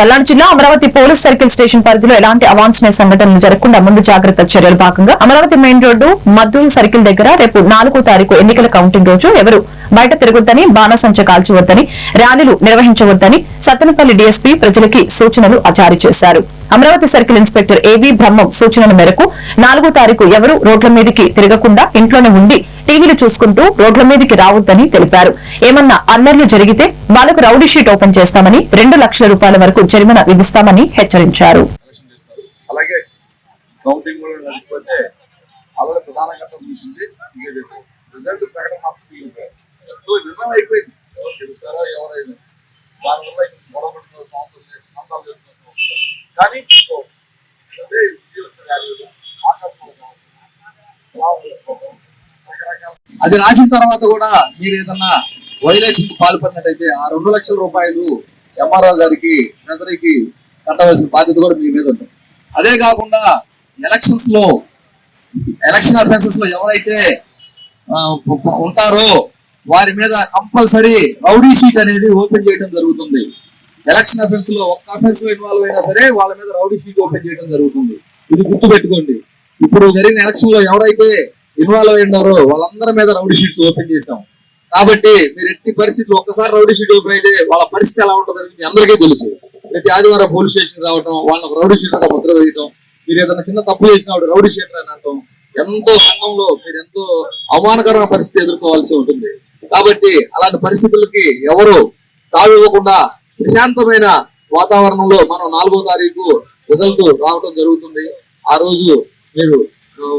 పల్నాడు జిల్లా Amaravati police circle station పరిధిలో ఎలాంటి అవాంఛనీయ సంఘటనలు జరగకుండా ముందు జాగ్రత్త చర్యలు భాగంగా Amaravati main road Madduru circle దగ్గర రేపు నాలుగో తారీఖు ఎన్నికల కౌంటింగ్ రోజు ఎవరు బయట తిరగొద్దని బాణసంచ కాల్చవద్దని ర్యాలీలు నిర్వహించవద్దని సత్తెనపల్లి డీఎస్పీ ప్రజలకి సూచనలు జారీ చేశారు. అమరావతి సర్కిల్ ఇన్స్పెక్టర్ ఏవీ బ్రహ్మం సూచనల మేరకు నాలుగో తారీఖు ఎవరు రోడ్ల మీదకి తిరగకుండా ఇంట్లోనే ఉండి టీవీలు చూసుకుంటూ రోడ్ల మీదకి రావద్దని తెలిపారు. ఏమన్నా అల్లర్లు జరిగితే వాళ్ళకు రౌడీ షీట్ ఓపెన్ చేస్తామని రెండు లక్షల రూపాయల వరకు జరిమానా విధిస్తామని హెచ్చరించారు. అలాగే ప్రధాన ఘట్టం చూసింది రిజల్ట్ ప్రకటన మాత్రం సో నిర్ణయం అయిపోయింది. కానీ అది రాసిన తర్వాత కూడా మీరు ఏదన్నా వైలేషన్కు పాల్పడినట్టయితే ఆ రెండు లక్షల రూపాయలు ఎంఆర్ఓ గారికి ట్రెజరీకి కట్టవలసిన బాధ్యత కూడా మీ మీద ఉంటుంది. అదే కాకుండా ఎలక్షన్స్లో ఎలక్షన్ అఫెన్సెస్లో ఎవరైతే ఉంటారో వారి మీద కంపల్సరీ రౌడీ షీట్ అనేది ఓపెన్ చేయడం జరుగుతుంది. ఎలక్షన్ అఫెన్స్లో ఒక్క అఫెన్స్లో ఇన్వాల్వ్ అయినా సరే వాళ్ళ మీద రౌడీ షీట్ ఓపెన్ చేయడం జరుగుతుంది. ఇది గుర్తు పెట్టుకోండి ఇప్పుడు జరిగిన ఎలక్షన్లో ఎవరైతే ఇన్వాల్వ్ అయి ఉన్నారో వాళ్ళందరి మీద రౌడీ షీట్స్ ఓపెన్ చేశాం. కాబట్టి మీరు ఎట్టి పరిస్థితులు ఒక్కసారి రౌడీ షీట్ ఓపెన్ అయితే వాళ్ళ పరిస్థితి ఎలా ఉంటుందని మీ అందరికీ తెలుసు. ప్రతి ఆదివారం పోలీస్ స్టేషన్ రావటం వాళ్ళకి రౌడీ షీట్ ముద్ర వేయటం మీరు ఏదైనా చిన్న తప్పు చేసినప్పుడు రౌడీ షీట్ అని అంటాం ఎంతో సంఘంలో మీరు ఎంతో అవమానకరమైన పరిస్థితి ఎదుర్కోవాల్సి ఉంటుంది. కాబట్టి అలాంటి పరిస్థితులకి ఎవరు తావివ్వకుండా ప్రశాంతమైన వాతావరణంలో మనం నాలుగో తారీఖు రిజల్ట్ రావడం జరుగుతుంది. ఆ రోజు మీరు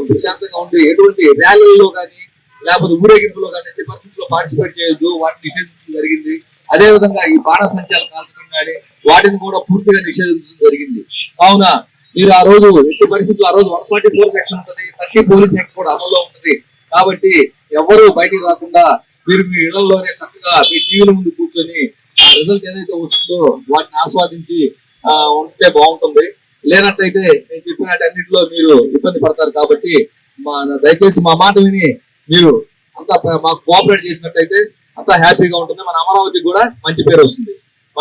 ప్రశాంతంగా ఉండి ఎటువంటి ర్యాలీల్లో కానీ లేకపోతే ఊరేగింపులో కానీ ఎట్టి పరిస్థితుల్లో పార్టిసిపేట్ చేయొద్దు. వాటిని నిషేధించడం జరిగింది. అదే విధంగా ఈ బాణసంచాలు కాల్చడం కానీ వాటిని కూడా పూర్తిగా నిషేధించడం జరిగింది. కావున మీరు ఆ రోజు ఎట్టి పరిస్థితుల్లో ఆ రోజు వన్ ఫార్టీ ఫోర్ సెక్షన్ ఉంటుంది థర్టీ పోలీస్ యాక్ట్ కూడా అమల్లో ఉంటుంది. కాబట్టి ఎవరు బయటికి రాకుండా మీరు మీ ఇళ్ళలోనే చక్కగా మీ టీవీల ముందు కూర్చొని ఆ రిజల్ట్ ఏదైతే వస్తుందో వాటిని ఆస్వాదించి ఉంటే బాగుంటుంది. లేనట్టయితే నేను చెప్పినట్టన్నిటిలో మీరు ఇబ్బంది పడతారు కాబట్టి మా దయచేసి మా మాట విని మీరు అంతా మాకు కోఆపరేట్ చేసినట్టయితే అంతా హ్యాపీగా ఉంటుంది. మన అమరావతికి కూడా మంచి పేరు వస్తుంది.